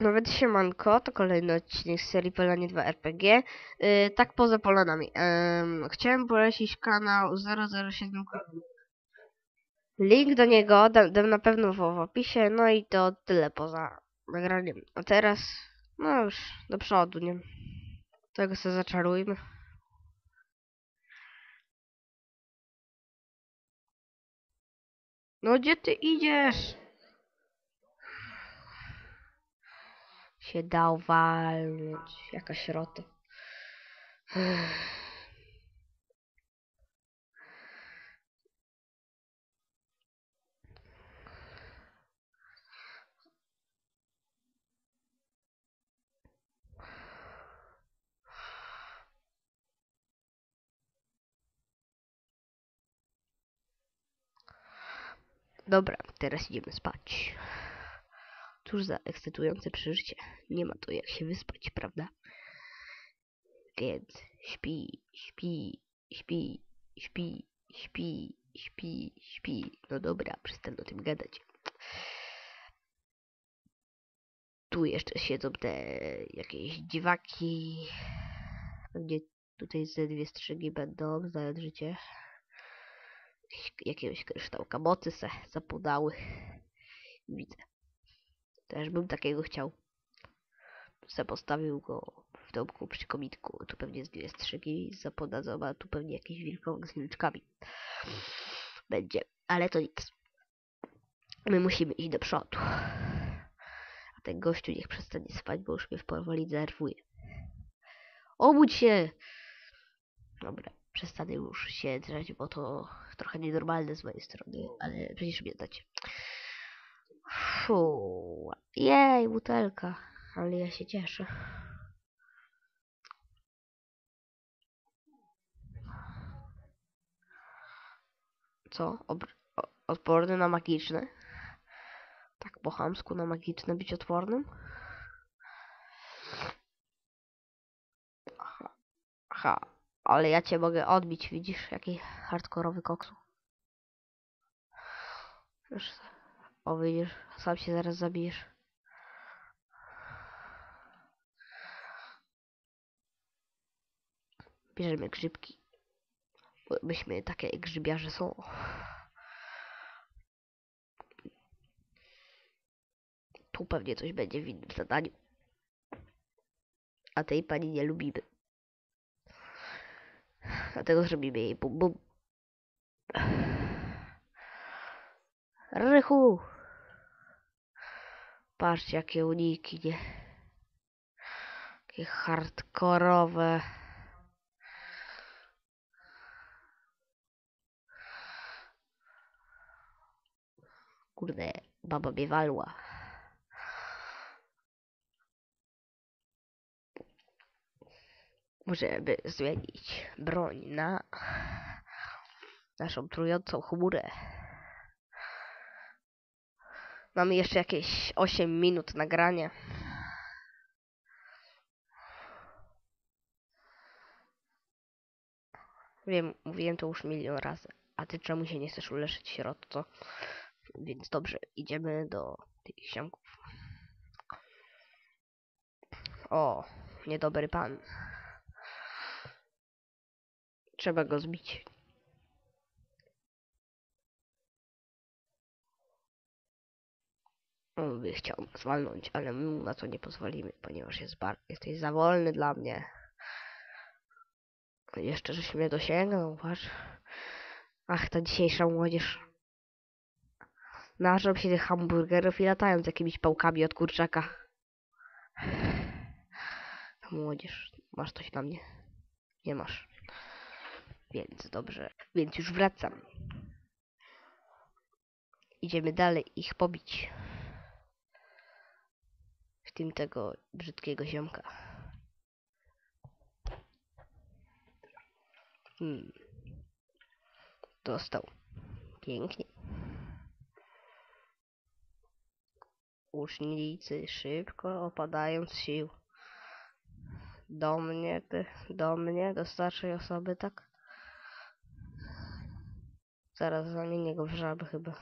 Nawet siemanko, to kolejny odcinek z serii Polanie 2 RPG. Yy, tak poza Polanami. Ym, chciałem polecić kanał 007. Link do niego dam, na pewno w, w opisie, no i to tyle poza nagraniem. A teraz, no już do przodu, nie? Tego sobie zaczarujmy. No gdzie ty idziesz? Się dał walnąć. Jakaś rota. Dobra, teraz idziemy spać. Cóż za ekscytujące przeżycie. Nie ma to jak się wyspać, prawda? Więc śpi, śpi, śpi, śpi, śpi, śpi, śpi. No dobra, przestanę o tym gadać. Tu jeszcze siedzą te jakieś dziwaki. Pewnie tutaj ze dwie strzygi będą, znając życie. Jakiegoś kryształka mocy se zapodały. Widzę. Też bym takiego chciał. Se postawił go w domku przy komitku. Tu pewnie z dwie strzygi zapodadzą, a tu pewnie jakiś wilkołak z wilczkami. Będzie. Ale to nic. My musimy iść do przodu. A ten gościu niech przestanie spać, bo już mnie powoli denerwuje. Obudź się! Dobra, przestanę już się drzeć, bo to trochę nienormalne z mojej strony, ale przecież mnie dacie. Fu, jej, butelka. Ale ja się cieszę. Co? Obr o, odporny na magiczne? Tak po chamsku na magiczne być odpornym? Aha. Ale ja cię mogę odbić, widzisz? Jaki hardkorowy koksu. Już o, widzisz, sam się zaraz zabijesz. Bierzemy grzybki. Bo Myśmy takie grzybiarze są. Tu pewnie coś będzie w innym zadaniu. A tej pani nie lubimy. Dlatego zrobimy jej bum bum. Rychu! Patrzcie, jakie uniki, nie? Jakie hardkorowe. Kurde, baba mnie walła. Możemy zmienić broń na naszą trującą chmurę. Mamy jeszcze jakieś 8 minut nagrania. Wiem, mówiłem to już milion razy. A ty czemu się nie chcesz uleczyć środco? Więc dobrze, idziemy do tych ziomków. O, niedobry pan. Trzeba go zbić. On by chciał nas walnąć, ale my mu na to nie pozwolimy, ponieważ jest bar jesteś za wolny dla mnie. Jeszcze żeś mnie dosięgnął, patrz. Ach, ta dzisiejsza młodzież. Nażą się tych hamburgerów i latają z jakimiś pałkami od kurczaka. Młodzież, masz coś na mnie? Nie masz. Więc dobrze, więc już wracam. Idziemy dalej ich pobić. W tym tego brzydkiego ziomka. Hmm. Dostał. Pięknie. Łucznicy szybko opadają z sił. Do mnie, ty, do mnie, do starszej osoby, tak? Zaraz zamienię go w żabę chyba.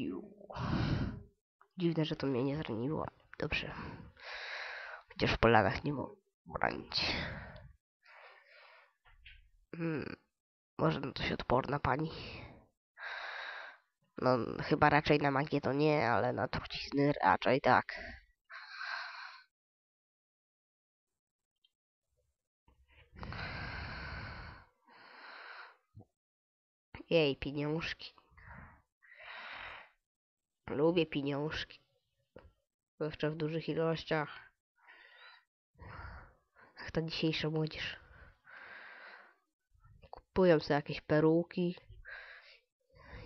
Kiu. Dziwne, że to mnie nie zraniło. Dobrze. Chociaż w Polanach nie mogę bronić. Hmm. Może na coś odporna pani. No, chyba raczej na magię to nie, ale na trucizny raczej tak. Jej, pieniążki. Lubię pieniążki. Zwłaszcza w dużych ilościach. Jak ta dzisiejsza młodzież. Kupują sobie jakieś peruki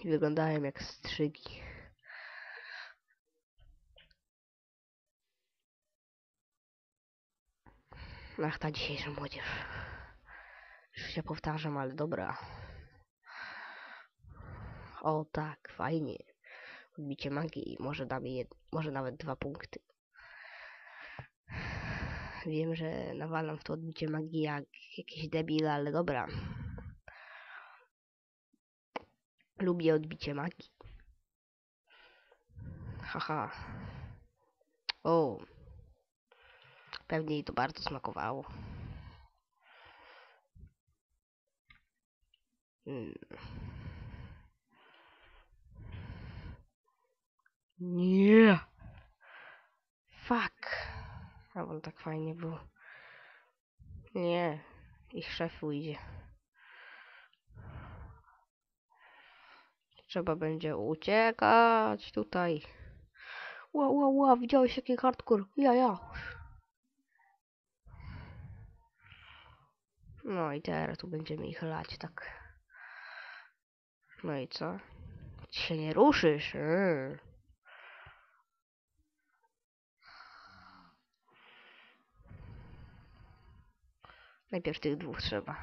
i wyglądają jak strzygi. Ach, ta dzisiejsza młodzież. Już się powtarzam, ale dobra. O tak, fajnie. Odbicie magii może damy jed... może nawet dwa punkty. Wiem, że nawalam w to odbicie magii jak jakiś debil, ale dobra. Lubię odbicie magii. Haha. O. Pewnie jej to bardzo smakowało. Hmm. Nie. Fuck. A on tak fajnie był. Nie. Ich szef ujdzie. Trzeba będzie uciekać tutaj. Ła, ła, ła, widziałeś jaki hardcore? Ja, ja. No i teraz tu będziemy ich lać, tak. No i co? Ty się nie ruszysz. Yy. Najpierw tych dwóch trzeba.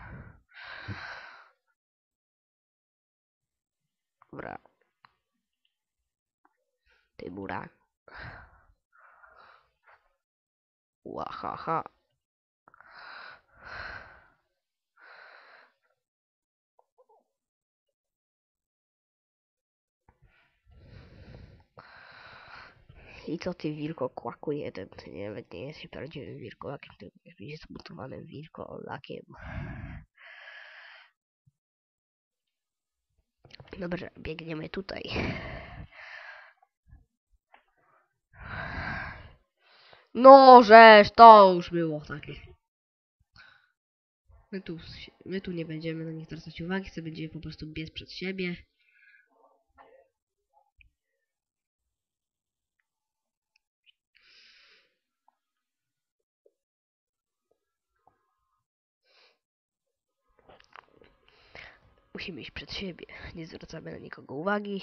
Dobra. Ty bura. Łahaha. I co ty wilko kłaku jeden? Ty nawet nie jesteś prawdziwym wilkołakiem, tylko jesteś zmutowanym wilkolakiem. Dobrze, biegniemy tutaj. No, żeż, to już było takie. My tu, my tu nie będziemy na nich zwracać uwagi, chcę będziemy po prostu biec przed siebie. Musimy iść przed siebie, nie zwracamy na nikogo uwagi.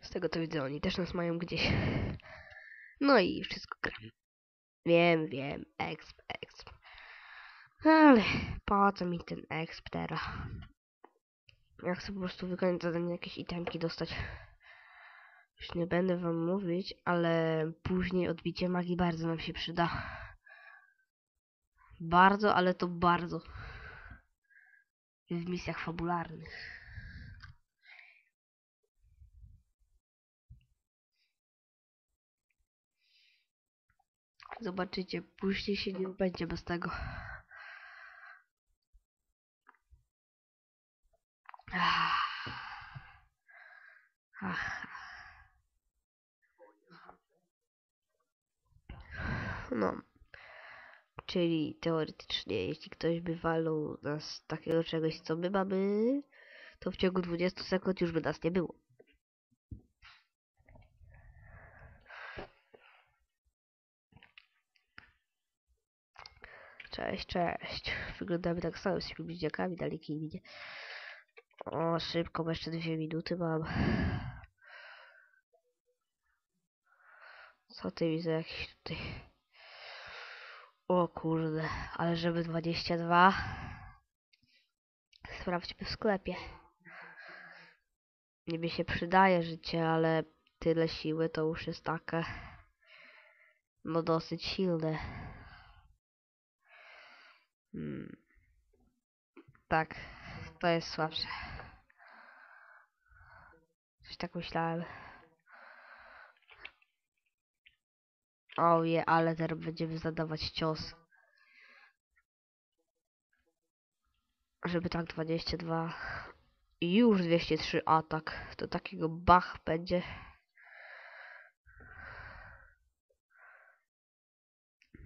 Z tego co widzę, oni też nas mają gdzieś. No i wszystko gram. Wiem, wiem, exp, exp. Ale po co mi ten exp teraz? Ja chcę po prostu wykonać zadanie, jakieś itemki dostać. Już nie będę wam mówić, ale później odbicie magii bardzo nam się przyda. Bardzo, ale to bardzo. W misjach fabularnych. Zobaczycie, później się nie będzie bez tego. Ach. No. Czyli teoretycznie, jeśli ktoś by walał nas takiego czegoś, co my mamy, to w ciągu 20 sekund już by nas nie było. Cześć, cześć. Wyglądamy tak samo z bliźniakami dalekimi, nie? O, szybko, bo jeszcze dwie minuty mam. Co ty widzę jakiś tutaj... O kurde, ale żeby 22... Sprawdźmy w sklepie. Niby się przydaje życie, ale tyle siły to już jest takie... No dosyć silne. Hmm. Tak, to jest słabsze. Coś tak myślałem. Oje, ale teraz będziemy zadawać cios. Żeby tak 22. I już 203 atak. To takiego bach będzie.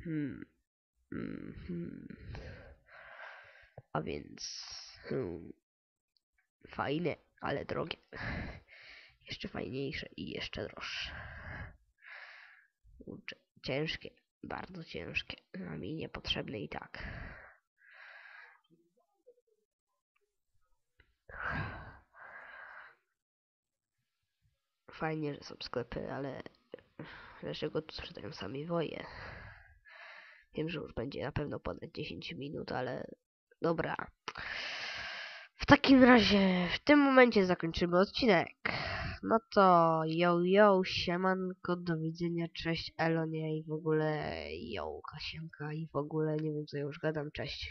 Hmm. Hmm. hmm. A więc... Hmm. Fajne, ale drogie. Jeszcze fajniejsze i jeszcze droższe. Ciężkie, bardzo ciężkie, a mi niepotrzebne i tak. Fajnie, że są sklepy, ale dlaczego tu sprzedają sami woje? Wiem, że już będzie na pewno ponad 10 minut, ale dobra. W takim razie w tym momencie zakończymy odcinek. No to yo yo, siemanko, do widzenia, cześć Elonie i w ogóle yo, Kasienka i w ogóle nie wiem co ja już gadam, cześć.